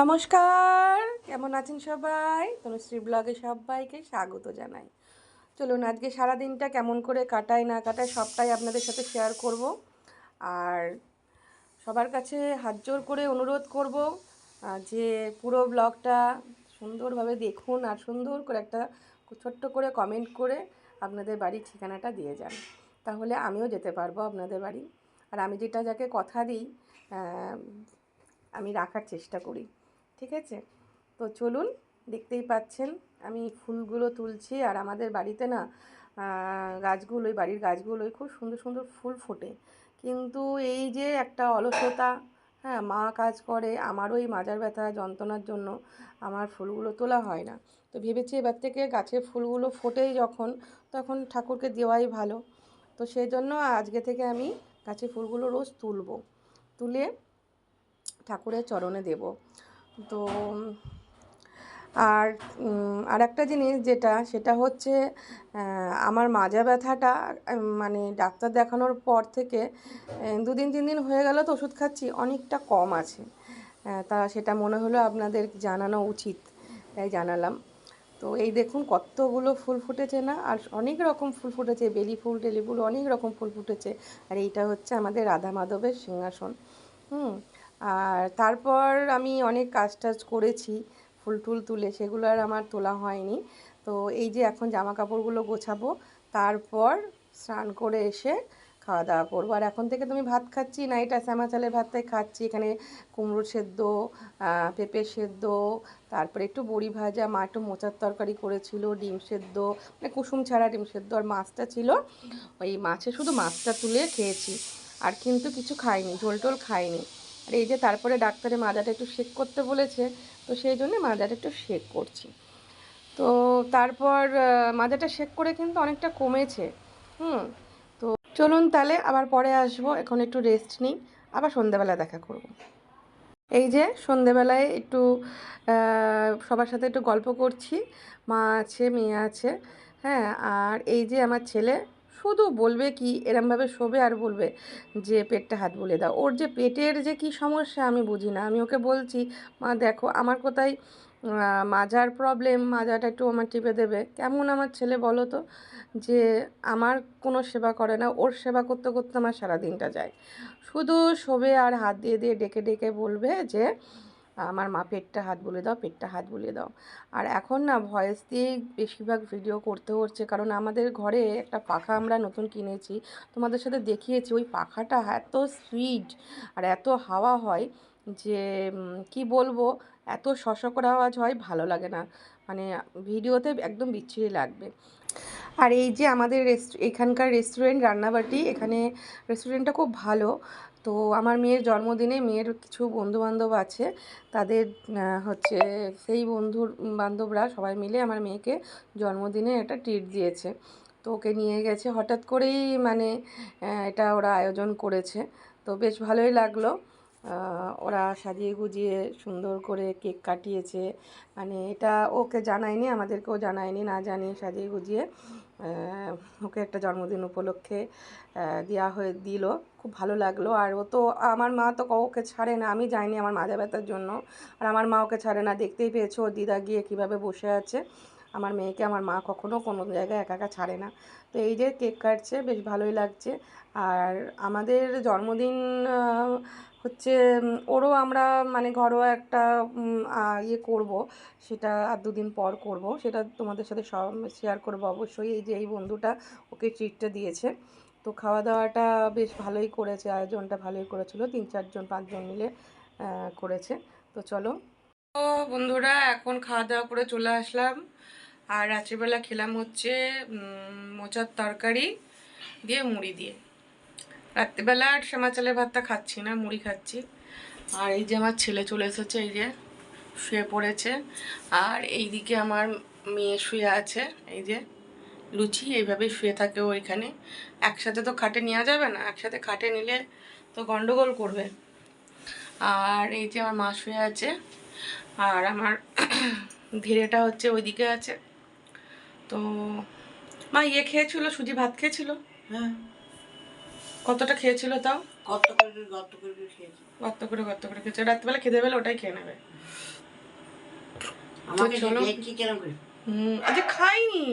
নমস্কার, কেমন আছেন সবাই? তনুশ্রী ব্লগে সবাইকে স্বাগত জানাই। চলুন আজকে সারা দিনটা কেমন করে কাটাই, না কাটাই সবটাই আপনাদের সাথে শেয়ার করব। আর সবার কাছে হাত জোর করে অনুরোধ করব যে পুরো ব্লগটা সুন্দরভাবে দেখুন আর সুন্দর করে একটা ছোট্ট করে কমেন্ট করে আপনাদের বাড়ির ঠিকানাটা দিয়ে যান। তাহলে আমিও যেতে পারব আপনাদের বাড়ি। আর আমি যেটা যাকে কথা দিই আমি রাখার চেষ্টা করি। ঠিক আছে? তো চলুন, দেখতেই পাচ্ছেন, আমি ফুলগুলো তুলছি আর আমাদের বাড়িতে না গাছগুলোই বাড়ির গাছগুলোই খুব সুন্দর সুন্দর ফুল ফোটে। কিন্তু এই যে একটা অলসতা হ্যাঁ মা কাজ করে, আমারও এই মাজার ব্যথা, যন্ত্রণার জন্য আমার ফুলগুলো তোলা হয় না। তো ভেবেছি এবার থেকে গাছের ফুলগুলো ফোটেই যখন, তখন ঠাকুরকে দেওয়াই ভালো। তো সেই জন্য আজকে থেকে আমি গাছের ফুলগুলো রোজ তুলবো। তুলে ঠাকুরের চরণে দেব। তো, আর আর একটা জিনিস যেটা, সেটা হচ্ছে আমার মাজা ব্যথাটা মানে ডাক্তার দেখানোর পর থেকে দুদিন, তিন দিন হয়ে গেল তো ওষুধ খাচ্ছি, অনেকটা কম আছে। তা সেটা মনে হলো আপনাদের জানানো উচিত, তাই জানালাম। তো এই দেখুন কতগুলো ফুল ফুটেছে না, আর অনেক রকম ফুল ফুটেছে, বেলি ফুল টেলি ফুল অনেক রকম ফুল ফুটেছে। আর এইটা হচ্ছে আমাদের রাধা মাধবের সিংহাসন, হুম। আর তারপর আমি অনেক কাজ টাজ করেছি, ফুল টুল তুলে, সেগুলো আর আমার তোলা হয়নি। তো এই যে এখন জামা কাপড়গুলো গোছাবো, তারপর স্নান করে এসে খাওয়া দাওয়া করব। আর এখন থেকে তুমি ভাত খাচ্ছি না এটা শ্যামা চালের ভাতটাই খাচ্ছি। এখানে কুমড়ো সেদ্ধ পেঁপে সেদ্ধ, তারপরে একটু বড়ি ভাজা, মা একটু মোচার তরকারি করেছিল, ডিম সেদ্ধ মানে কুসুম ছাড়া ডিম সেদ্ধ আর মাছটা ছিল। ওই মাছে শুধু মাছটা তুলে খেয়েছি, আর কিন্তু কিছু খাইনি ঝোল টোল খাইনি। আর এই যে তারপরে ডাক্তারে মাজাটা একটু শেক করতে বলেছে, তো সেই জন্য মাজাটা একটু শেক করছি। তো তারপর মাজাটা শেক করে কিন্তু অনেকটা কমেছে, হুম? তো চলুন তাহলে আবার পরে আসব, এখন একটু রেস্ট নিই, আবার সন্ধ্যাবেলা দেখা করব। এই যে সন্ধেবেলায় একটু সবার সাথে একটু গল্প করছি, মা আছে, মেয়ে আছে হ্যাঁ? আর এই যে আমার ছেলে শুধু বলবে কি, এরমভাবে শোবে আর বলবে যে, পেটটা হাত বুলে দাও। ওর যে পেটের যে কি সমস্যা আমি বুঝি না। আমি ওকে বলছি, মা, দেখো, আমার কোথায় মাজার প্রবলেম মাজাটা একটু আমার টিপে দেবে। কেমন আমার ছেলে বলো তো, যে আমার কোনো সেবা করে না, ওর সেবা করতে করতে আমার সারা দিনটা যায়। শুধু শোবে আর হাত দিয়ে দিয়ে ডেকে ডেকে বলবে যে আমার মা পেটটা হাত বলে দাও, পেটটা হাত বুলিয়ে দাও। আর এখন না ভয়েস দিয়েই বেশিরভাগ ভিডিও করতে হচ্ছে, কারণ আমাদের ঘরে একটা পাখা আমরা নতুন কিনেছি, তোমাদের সাথে দেখিয়েছি, ওই পাখাটা এত সুইট আর এত হাওয়া হয় যে কি বলব, এত শশকর আওয়াজ হয়, ভালো লাগে না। মানে ভিডিওতে একদম বিচ্ছিরি লাগবে। আর এই যে আমাদের এখানকার রেস্টুরেন্ট রান্নাবাটি, এখানে রেস্টুরেন্টটা খুব ভালো। তো আমার মেয়ের জন্মদিনে মেয়ের কিছু বন্ধু বান্ধব আছে। তাদের হচ্ছে সেই বন্ধুর বান্ধবরা সবাই মিলে আমার মেয়েকে জন্মদিনে একটা ট্রিট দিয়েছে। তো ওকে নিয়ে গেছে। হঠাৎ করেই মানে এটা ওরা আয়োজন করেছে। তো বেশ ভালোই লাগল। ওরা সাজিয়ে গুজিয়ে সুন্দর করে কেক কাটিয়েছে। মানে এটা ওকে জানায়নি, আমাদেরকেও জানায়নি, না জানিয়ে সাজিয়ে গুজিয়ে। ওকে একটা জন্মদিন উপলক্ষে দেওয়া হয়ে দিল। খুব ভালো লাগল। আর ও তো, আমার মা তো ওকে ছাড়ে না। আমি যাইনি আমার মাজা ব্যথার জন্য। আর আমার মা ওকে ছাড়ে না। দেখতেই পেয়েছ ওর দিদা গিয়ে কীভাবে বসে আছে। আমার মেয়েকে আমার মা কখনো কোনো জায়গায় একা একা ছাড়ে না। তো এই যে কেক কাটছে, বেশ ভালোই লাগছে। আর আমাদের জন্মদিন হচ্ছে ওরও আমরা মানে ঘরোয়া একটা ইয়ে করব, সেটা আর দুদিন পর করব, সেটা তোমাদের সাথে সব শেয়ার করব অবশ্যই, এই যে এই বন্ধুটা ওকে ট্রিটটা দিয়েছে। তো খাওয়া দাওয়াটা বেশ ভালোই করেছে, আয়োজনটা ভালোই করেছিল, তিন চারজন, পাঁচজন মিলে করেছে। তো চলো। তো বন্ধুরা, এখন খাওয়া দাওয়া করে চলে আসলাম। আর রাত্রিবেলা খেলাম হচ্ছে মোচার তরকারি দিয়ে মুড়ি দিয়ে। রাত্রিবেলা আর শ্যামা চালের ভাতটা খাচ্ছি না, মুড়ি খাচ্ছি। আর এই যে আমার ছেলে চলে এসেছে, এই যে শুয়ে পড়েছে। আর এইদিকে আমার মেয়ে শুয়ে আছে, এই যে লুচি, এইভাবে শুয়ে থাকে ওইখানে একসাথে তো খাটে নেওয়া যাবে না, একসাথে খাটে নিলে তো গন্ডগোল করবে। আর এই যে আমার মা শুয়ে আছে, আর আমার ধীরেটা হচ্ছে ওইদিকে আছে। তো মা ইয়ে খেয়েছিল, সুজি ভাত খেয়েছিল? হ্যাঁ। কতটা খেয়েছিল তাও? কত করে গত করে খেয়েছি। গর্ত করে গর্ত করে খেয়েছে। রাত্রিবেলা খেতে পেলে ওটাই খেয়ে নেবে। আমাকে চলো। দেখছি কিরম করে। হুম আজকে খাইনি।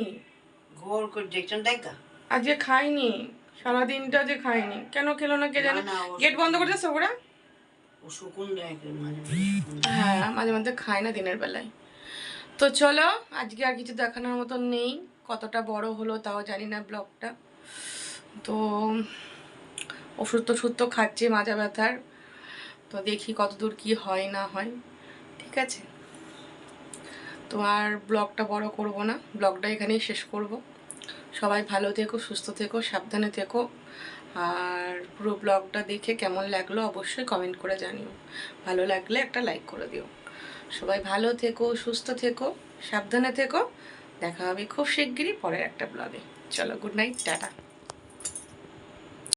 গোল করে দেখছেন দেখা আজকে খাইনি। সারাদিনটা যে খাইনি। কেন খেলো না কে জানে? গেট বন্ধ করে ওরা? মাঝে মাঝে। হ্যাঁ মাঝে মধ্যে খায় না দিনের বেলায়। তো চলো আজকে আর কিছু দেখানোর মতন নেই। কতটা বড় হলো তাও জানি না ব্লগটা। তো ওষুধ টষুধ তো খাচ্ছি মাজা ব্যথার। তো দেখি কতদূর কি হয়, না হয়। ঠিক আছে। তো আর ব্লগটা বড় করব না, ব্লগটা এখানেই শেষ করব। সবাই ভালো থেকো, সুস্থ থেকো, সাবধানে থেকো। আর পুরো ব্লগটা দেখে কেমন লাগল অবশ্যই কমেন্ট করে জানিও। ভালো লাগলে একটা লাইক করে দিও। সবাই ভালো থেকো, সুস্থ থেকো, সাবধানে থেকো। দেখা হবে খুব শিগগিরই পরের একটা ব্লগে। চলো গুড নাইট টাটা।